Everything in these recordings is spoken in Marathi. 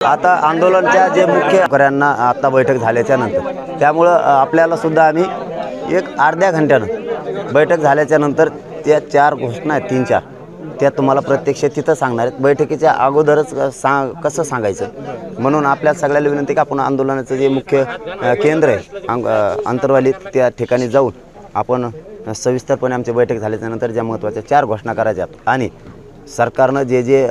आता आंदोलनच्या जे मुख्य शेतकऱ्यांना आता बैठक झाल्याच्यानंतर त्यामुळं आपल्याला सुद्धा आम्ही एक अर्ध्या घंट्यानं बैठक झाल्याच्यानंतर त्या चार घोषणा आहेत तीन चार त्या तुम्हाला प्रत्यक्ष तिथं सांगणार आहेत. बैठकीच्या अगोदरच सांग कसं सांगायचं? म्हणून आपल्या सगळ्याला विनंती की आपण आंदोलनाचं जे मुख्य केंद्र आहे अंग- अंतरवाली त्या ठिकाणी जाऊन आपण सविस्तरपणे आमची बैठक झाल्याच्यानंतर ज्या महत्त्वाच्या चार घोषणा करायच्या आणि सरकारनं जे जे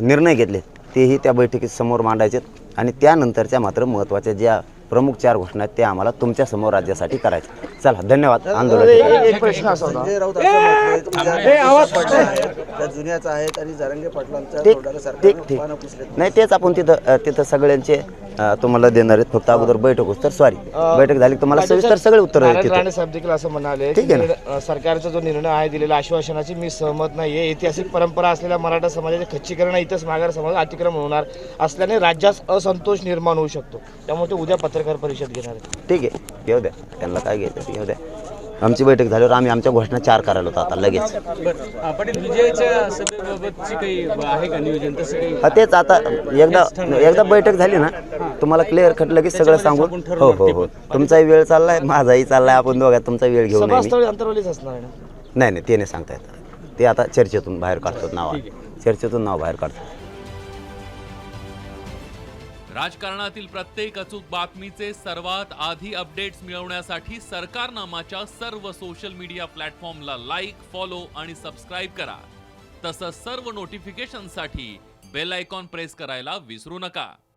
निर्णय घेतले तेही त्या बैठकीत समोर मांडायचे आणि त्यानंतरच्या मात्र महत्त्वाच्या ज्या प्रमुख चार घोषणा आहेत त्या आम्हाला तुमच्यासमोर राज्यासाठी करायच्या चला धन्यवाद. आंदोलन एक प्रश्न असा होता. संजय राऊत असं म्हटलंय तुमच्या पडल्या आहेत त्या जुन्याच आहेत आणि जरांगे पाटलांच्या ठीक तोंडाला ठीक सरकारनं ठीक पानं पुसलेत. नाही तेच आपण तिथं अ, तिथं सगळ्यांचे अ, तुम्हाला देणार आहेत. फक्त अगोदर बैठक होत तर सॉरी बैठक झाली की तुम्हाला सविस्तर सगळे उत्तर नारायण राणे साहेब देखील असं म्हणाले ठीक आहे ना. सरकारचा जो निर्णय आहे दिलेला आश्वासनाची मी सहमत नाहीये. ऐतिहासिक परंपरा असलेल्या मराठा समाजाचे खच्चीकरण इथंच मागार समाज अतिक्रमण होणार असल्याने राज्यात असंतोष निर्माण होऊ शकतो. त्यामुळे ते उद्या पत्रकार परिषद घेणार आहेत. ठीक आहे. घेऊ द्या. त्यांना काय घ्यायचं ते घेऊ द्या. आमची बैठक झाल्यावर आम्ही आमच्या घोषणा चार करायला होतो आता लगेच. बरं. पाटील विजयाच्या सभेबाबतची काही आहे का नियोजन? तसं काही हा, तेच आता एकदा एकदा बैठक झाली ना तुम्हाला क्लिअर कट लगेच सगळं सांगून हो हो हो. तुमचाही वेळ चाललाय माझाही चाललाय आपण दोघात तुमचा वेळ घेऊ नये मी. सभास्थळी अंतरवलीच असणार आहे ना? नाही नाही ते नाही सांगता येत. ते आता चर्चेतून बाहेर काढतो नाव. चर्चेतून नाव बाहेर काढतो राजकारणातील प्रत्येक अचूक बातमीचे सर्वात आधी अपडेट्स मिळवण्यासाठी सरकारनामाच्या सर्व सोशल मीडिया प्लॅटफॉर्मला लाईक फॉलो आणि सबस्क्राईब करा. तसंच सर्व नोटिफिकेशनसाठी बेल आयकॉन प्रेस करायला विसरू नका.